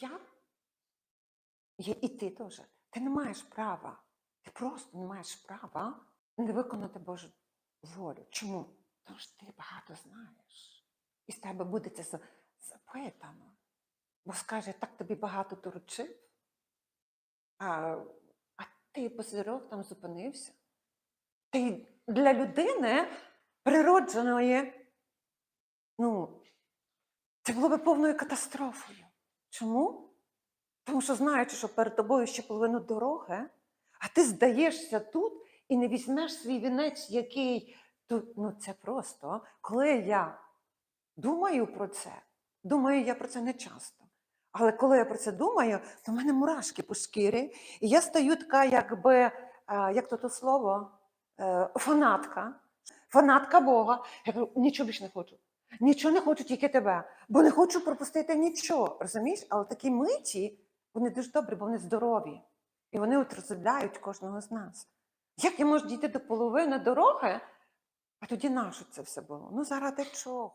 я, є і ти теж. Ти не маєш права. Ти просто не маєш права не виконати Божу волю. Чому? Тому що ти багато знаєш. І з тебе буде це запитано. Бо скаже, так тобі багато доручив, а, а ти посередок там зупинився. Ти для людини природженої, ну, це було би повною катастрофою. Чому? Тому що знаючи, що перед тобою ще половину дороги, а ти здаєшся тут і не візьмеш свій вінець, який тут. Ну це просто. Коли я думаю про це, думаю я про це не часто. Але коли я про це думаю, то в мене мурашки по шкірі, і я стаю така, якби, е, як то слово, е, фанатка, фанатка Бога. Я кажу, нічого більше не хочу. Нічого не хочу, тільки тебе, бо не хочу пропустити нічого. Розумієш? Але такі миті, вони дуже добрі, бо вони здорові. І вони от розробляють кожного з нас. Як я можу дійти до половини дороги, а тоді нащо це все було? Ну, заради чого?